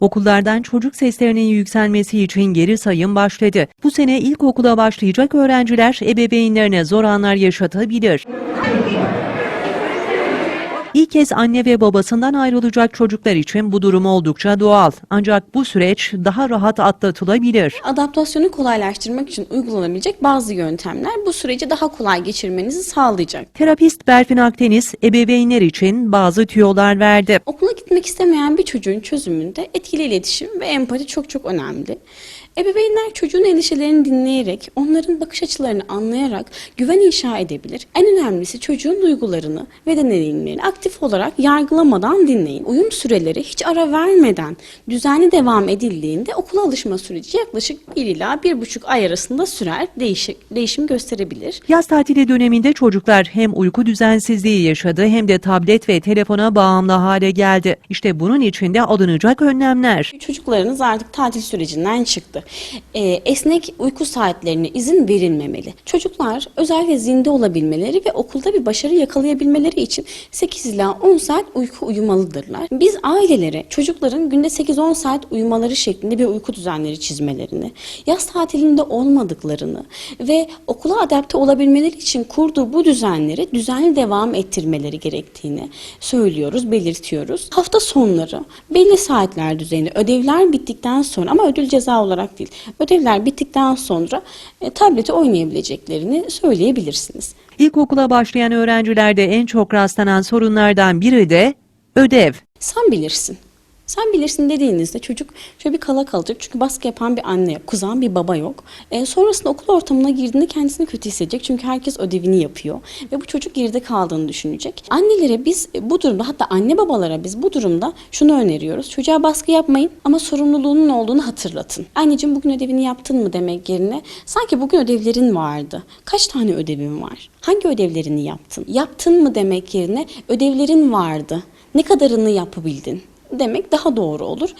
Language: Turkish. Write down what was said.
Okullardan çocuk seslerinin yükselmesi için geri sayım başladı. Bu sene ilkokula başlayacak öğrenciler ebeveynlerine zor anlar yaşatabilir. İlk kez anne ve babasından ayrılacak çocuklar için bu durum oldukça doğal. Ancak bu süreç daha rahat atlatılabilir. Adaptasyonu kolaylaştırmak için uygulanabilecek bazı yöntemler bu süreci daha kolay geçirmenizi sağlayacak. Terapist Berfin Akdeniz ebeveynler için bazı tüyolar verdi. Okula gitmek istemeyen bir çocuğun çözümünde etkili iletişim ve empati çok çok önemli. Ebeveynler çocuğun endişelerini dinleyerek, onların bakış açılarını anlayarak güven inşa edebilir. En önemlisi çocuğun duygularını ve deneyimlerini aktif olarak yargılamadan dinleyin. Uyum süreleri hiç ara vermeden düzenli devam edildiğinde okula alışma süreci yaklaşık 1 ila 1,5 ay arasında sürer, değişik, değişim gösterebilir. Yaz tatili döneminde çocuklar hem uyku düzensizliği yaşadı hem de tablet ve telefona bağımlı hale geldi. İşte bunun için de alınacak önlemler. Çocuklarınız artık tatil sürecinden çıktı. Ee, esnek uyku saatlerine izin verilmemeli. Çocuklar özellikle zinde olabilmeleri ve okulda bir başarı yakalayabilmeleri için 8 ila 10 saat uyku uyumalıdırlar. Biz ailelere çocukların günde 8-10 saat uyumaları şeklinde bir uyku düzenleri çizmelerini, yaz tatilinde olmadıklarını ve okula adapte olabilmeleri için kurduğu bu düzenleri düzenli devam ettirmeleri gerektiğini söylüyoruz, belirtiyoruz. Hafta sonları belli saatler düzeyinde ödevler bittikten sonra ama ödül ceza olarak değil. Ödevler bittikten sonra e, tableti oynayabileceklerini söyleyebilirsiniz. İlkokula başlayan öğrencilerde en çok rastlanan sorunlardan biri de ödev. Sen bilirsin. Sen bilirsin dediğinizde çocuk şöyle bir kala kalacak. Çünkü baskı yapan bir anne yok, kızan bir baba yok. E, sonrasında okul ortamına girdiğinde kendisini kötü hissedecek. Çünkü herkes ödevini yapıyor. Ve bu çocuk geride kaldığını düşünecek. Annelere biz bu durumda hatta anne babalara biz bu durumda şunu öneriyoruz. Çocuğa baskı yapmayın ama sorumluluğunun olduğunu hatırlatın. Anneciğim bugün ödevini yaptın mı demek yerine sanki bugün ödevlerin vardı. Kaç tane ödevin var? Hangi ödevlerini yaptın? Yaptın mı demek yerine ödevlerin vardı. Ne kadarını yapabildin? Demek daha doğru olur.